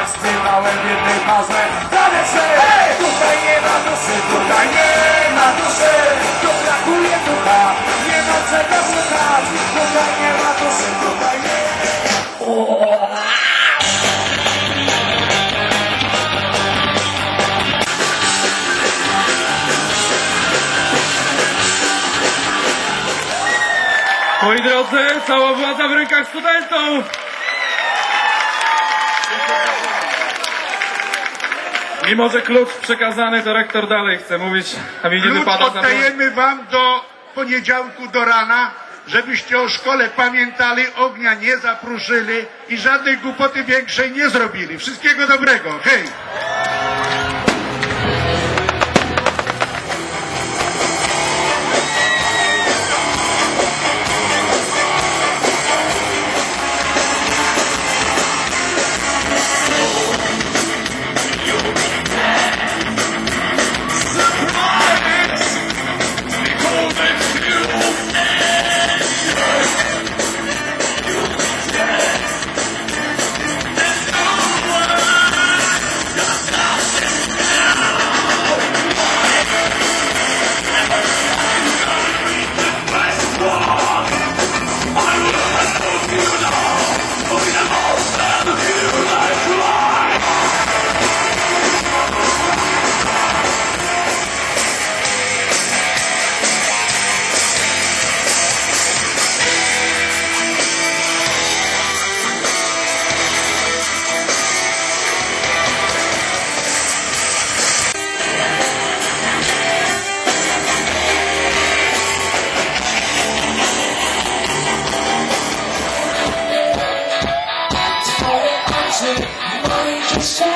Jak śpiewałem w jednej parze Tanecy! Tutaj nie ma duszy, tutaj nie ma duszy Tu brakuje ducha, nie ma czego szukać Tutaj nie ma duszy, tutaj nie Moi drodzy, cała władza w rękach studentów! Mimo, że klucz przekazany, to rektor dalej chce mówić, a mi nie Klucz wypada za oddajemy wam do poniedziałku do rana, żebyście o szkole pamiętali, ognia nie zapruszyli i żadnej głupoty większej nie zrobili. Wszystkiego dobrego. Hej! show.